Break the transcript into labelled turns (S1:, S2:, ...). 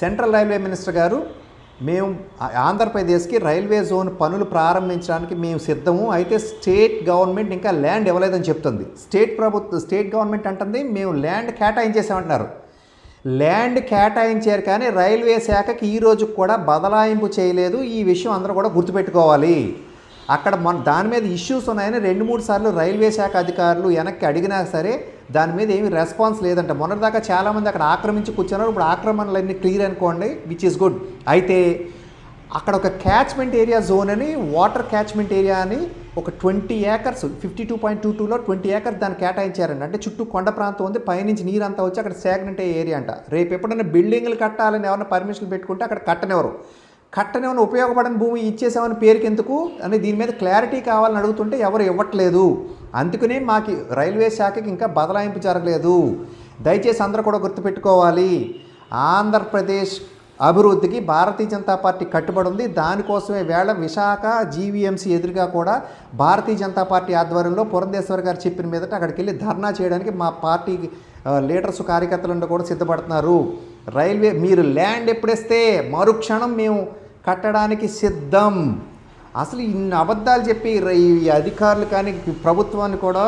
S1: Central railway minister గారు మేము ఆంధ్రప్రదేశ్కి రైల్వే జోన్ పనులు ప్రారంభించడానికి మేము సిద్ధము. అయితే స్టేట్ గవర్నమెంట్ ఇంకా ల్యాండ్ ఇవ్వలేదని చెప్తుంది. స్టేట్ ప్రభుత్వ స్టేట్ గవర్నమెంట్ అంటుంది మేము ల్యాండ్ కేటాయించేసామంటున్నారు. ల్యాండ్ కేటాయించారు కానీ రైల్వే శాఖకి ఈ రోజు కూడా బదలాయింపు చేయలేదు. ఈ విషయం అందరూ కూడా గుర్తుపెట్టుకోవాలి. అక్కడ మన దాని మీద ఇష్యూస్ ఉన్నాయని రెండు మూడు సార్లు రైల్వే శాఖ అధికారులు వెనక్కి అడిగినా సరే దాని మీద ఏమి రెస్పాన్స్ లేదంట. మొన్నటిదాకా చాలామంది అక్కడ ఆక్రమించి కూర్చున్నారు. ఇప్పుడు ఆక్రమణలన్నీ క్లియర్ అనుకోండి విచ్ ఈస్ గుడ్ అయితే అక్కడ ఒక క్యాచ్మెంట్ ఏరియా జోన్ అని వాటర్ క్యాచ్మెంట్ ఏరియా అని ఒక twenty acres fifty two point two టూలో ట్వంటీ ఏకర్స్ దాన్ని కేటాయించారండి అంటే చుట్టూ కొండ ప్రాంతం ఉంది పైనుంచి నీరు అంతా వచ్చి అక్కడ సేగ్నెంట్ ఏరియా అంట. రేపు ఎప్పుడైనా బిల్డింగ్లు కట్టాలని ఎవరైనా పర్మిషన్ పెట్టుకుంటే అక్కడ కట్టనివ్వరు. కట్టనివ్వని ఉపయోగపడని భూమి ఇచ్చేసామని పేరుకి ఎందుకు అని దీని మీద క్లారిటీ కావాలని అడుగుతుంటే ఎవరు ఇవ్వట్లేదు. అందుకనే మాకు రైల్వే శాఖకి ఇంకా బదలాయింపు జరగలేదు. దయచేసి అందరూ కూడా గుర్తుపెట్టుకోవాలి. ఆంధ్రప్రదేశ్ అభివృద్ధికి భారతీయ జనతా పార్టీ కట్టుబడి ఉంది. దానికోసమే వేళ విశాఖ జీవీఎంసీ ఎదురుగా కూడా భారతీయ జనతా పార్టీ ఆధ్వర్యంలో పురంధేశ్వర్ గారు చెప్పిన మీదట అక్కడికి వెళ్ళి ధర్నా చేయడానికి మా పార్టీ లీడర్స్ కార్యకర్తలు కూడా సిద్ధపడుతున్నారు. రైల్వే మీరు ల్యాండ్ ఎప్పుడేస్తే మరుక్షణం మేము కట్టడానికి సిద్ధం. అసలు ఇన్ని అబద్ధాలు చెప్పి ఈ అధికారులు కానీ ప్రభుత్వాన్ని కూడా